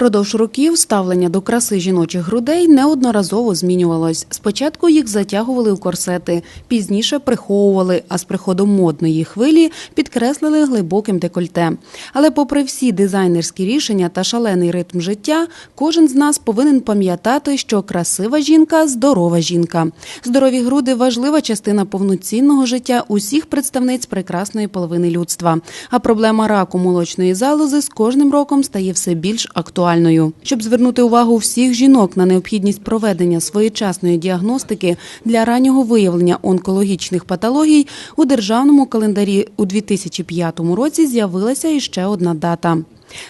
Впродовж років ставлення до краси жіночих грудей неодноразово змінювалось. Спочатку їх затягували у корсети, пізніше приховували, а з приходом модної хвилі підкреслили глибоким декольте. Але, попри всі дизайнерські рішення та шалений ритм життя, кожен з нас повинен пам'ятати, що красива жінка здорова жінка. Здорові груди важлива частина повноцінного життя усіх представниць прекрасної половини людства. А проблема раку молочної залози з кожним роком стає все більш актуальною. Щоб звернути увагу всіх жінок на необхідність проведення своєчасної діагностики для раннього виявлення онкологічних патологій, у державному календарі у 2005 році з'явилася іще одна дата.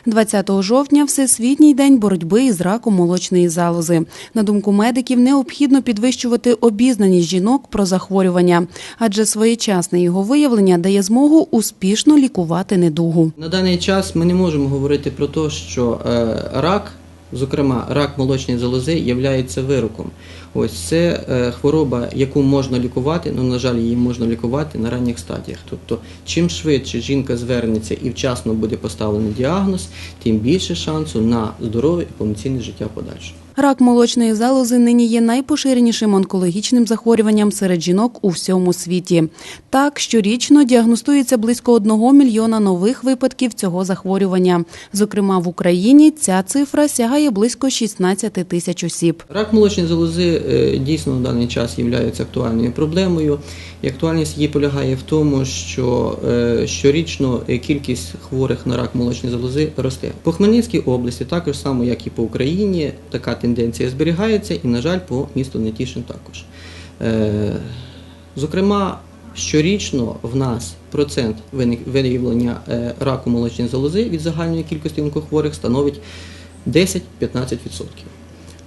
20 жовтня Всесвітній день боротьби із раком молочної залози. На думку медиків, необхідно підвищувати обізнаність жінок про захворювання, адже своєчасне його виявлення дає змогу успішно лікувати недугу. На даний час ми не можемо говорити про те, що е, рак, зокрема рак молочної залози, є вироком. Ось це е, хвороба, яку можна лікувати, але, на жаль, її можна лікувати на ранніх стадіях. Тобто, чим швидше жінка звернеться і вчасно буде поставлений діагноз, тим більше шансу на здорове і повноцінне життя подальше. Рак молочної залози нині є найпоширенішим онкологічним захворюванням серед жінок у всьому світі. Так, щорічно діагностується близько одного мільйона нових випадків цього захворювання. Зокрема, в Україні ця цифра сягає близько 16 тисяч осіб. Рак молочної залози е, дійсно на даний час є актуальною проблемою. І актуальність її полягає в тому, що е, щорічно кількість хворих на рак молочної залози росте. По Хмельницькій області, також само, як і по Україні, така тенденція зберігається і, на жаль, по місту Нетішин також. Е, Зокрема, щорічно в нас процент виявлення е, раку молочної залози від загальної кількості онкохворих становить 10-15%.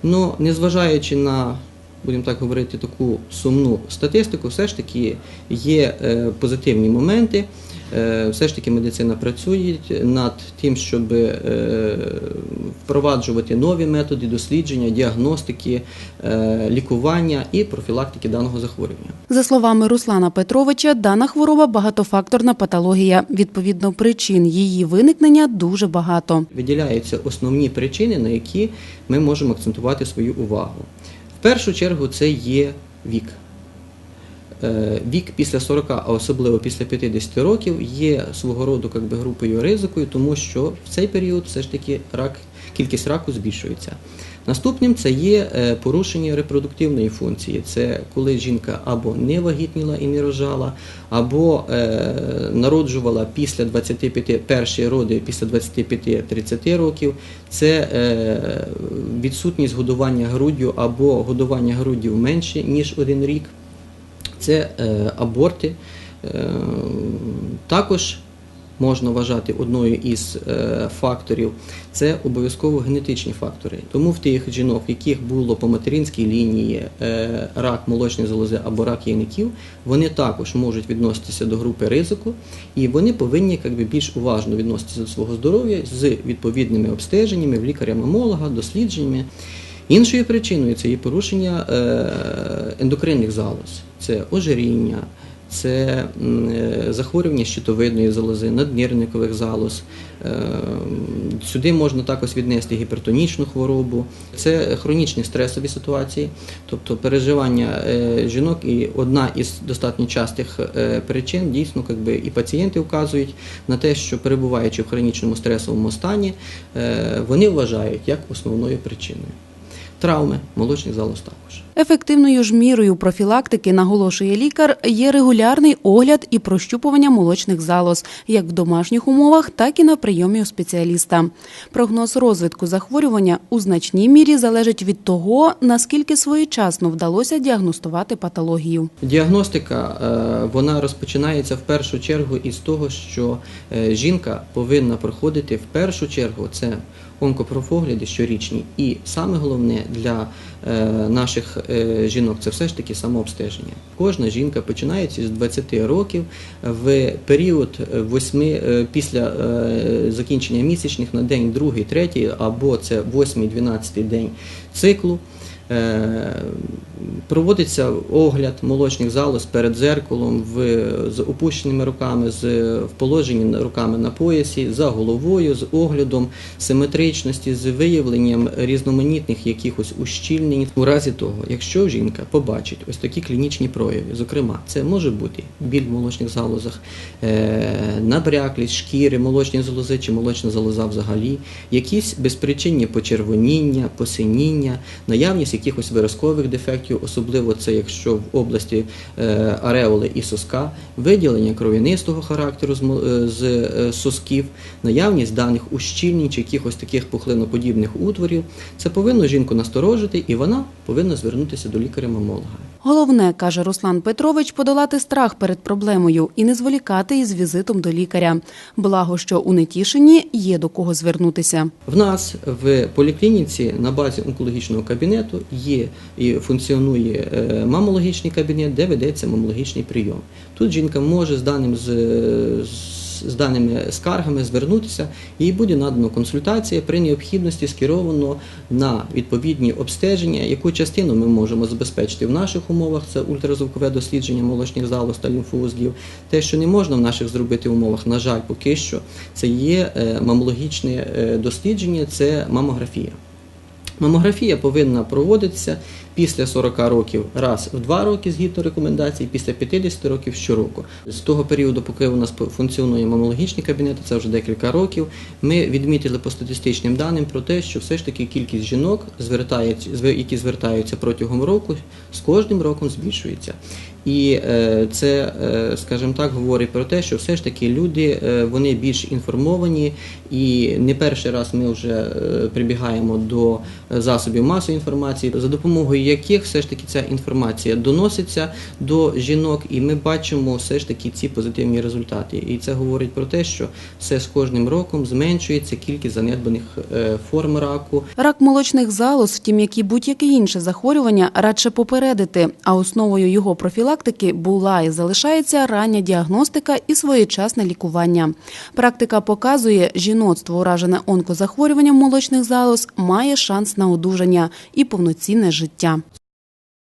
Ну, незважаючи на будемо так говорити, таку сумну статистику, все ж таки є е, позитивні моменти. Е, все ж таки медицина працює над тим, щоб е, впроваджувати нові методи дослідження, діагностики, лікування і профілактики даного захворювання. За словами Руслана Петровича, дана хвороба багатофакторна патологія. Відповідно, причин її виникнення дуже багато. Виділяються основні причини, на які ми можемо акцентувати свою увагу першу чергу це є вік. Е, вік після 40, а особливо після 50 років, є свого роду як би, групою ризикою, тому що в цей період все ж таки рак, кількість раку збільшується. Наступним це є е, порушення репродуктивної функції. Це коли жінка або не вагітніла і не рожала, або е, народжувала після 25 перші роди після 25-30 років. Це е, відсутність годування груддю або годування груддю менше ніж один рік. Це аборти. Також можна вважати одною із е, факторів, це обов'язково генетичні фактори. Тому в тих жінок, в яких було по материнській лінії е, рак молочної залози або рак яйників, вони також можуть відноситися до групи ризику, і вони повинні якби, більш уважно відноситися до свого здоров'я з відповідними обстеженнями в лікаря-мамолога, дослідженнями. Іншою причиною це є порушення е, ендокринних залоз, це ожиріння це е, захворювання щитовидної залози, наднірникових залоз. Е, сюди можна також віднести гіпертонічну хворобу, це хронічні стресові ситуації, тобто переживання е, жінок і одна із достатньо частих причин дійсно якби, і пацієнти вказують на те, що перебуваючи в хронічному стресовому стані, вони вважають як основною причиною травми, молочних залоз також. Ефективною ж мірою профілактики, наголошує лікар, є регулярний огляд і прощупування молочних залоз, як в домашніх умовах, так і на прийомі у спеціаліста. Прогноз розвитку захворювання у значній мірі залежить від того, наскільки своєчасно вдалося діагностувати патологію. Діагностика е, вона розпочинається в першу чергу із того, що е, жінка повинна проходити в першу чергу це онкопрофогляди щорічні, і саме головне для е, наших жінок це все ж таки самообстеження. Кожна жінка починається з 20 років в період 8, е, після закінчення місячних на день 2, 3, або це 8-12 день циклу. Проводиться огляд молочних залоз перед зеркалом в, з опущеними руками, з в положенні руками на поясі, за головою, з оглядом симетричності, з виявленням різноманітних якихось ущільнень. У разі того, якщо жінка побачить ось такі клінічні прояви, зокрема, це може бути біль в молочних залозах, е, набряклість шкіри, молочні залози чи молочна залоза взагалі, якісь безпричинні почервоніння, посиніння, наявність якихось виразкових дефектів, особливо це якщо в області е, ареоли і соска, виділення кров'янистого характеру з, е, е, сосків, наявність даних ущільнень чи якихось таких пухлиноподібних утворів, це повинно жінку насторожити, і вона повинна звернутися до лікаря-мамолога. Головне, каже Руслан Петрович, подолати страх перед проблемою і не зволікати із візитом до лікаря. Благо, що у Нетішині є до кого звернутися. В нас в поліклініці на базі онкологічного кабінету є і функціонує е, мамологічний кабінет, де ведеться мамологічний прийом. Тут жінка може з даним з, з- даними скаргами звернутися, їй буде надано консультація при необхідності скеровано на відповідні обстеження, яку частину ми можемо забезпечити в наших умовах. Це ультразвукове дослідження молочних залоз та лімфоузлів. Те, що не можна в наших зробити умовах, на жаль, поки що, це є е, мамологічне е, дослідження, це мамографія. Мамографія повинна проводитися після 40 років раз в 2 роки згідно рекомендацій, після 50 років щороку. З того періоду, поки у нас функціонує мамологічний кабінет, це вже декілька років, ми відмітили по статистичним даним про те, що все ж таки кількість жінок, які звертаються протягом року, з кожним роком збільшується. І е, це, е, скажімо так, говорить про те, що все ж таки люди е, вони більш інформовані, і не перший раз ми вже прибігаємо до засобів масової інформації, за допомогою яких все ж таки ця інформація доноситься до жінок, і ми бачимо все ж таки ці позитивні результати. І це говорить про те, що все з кожним роком зменшується кількість занедбаних е, форм раку, Рак молочних залоз, втім, як і будь-яке інше захворювання, радше попередити. А основою його профілактики була і залишається рання діагностика і своєчасне лікування. Практика показує, жіноцтво, уражене онкозахворюванням молочних залоз, має шанс на одужання і повноцінне життя.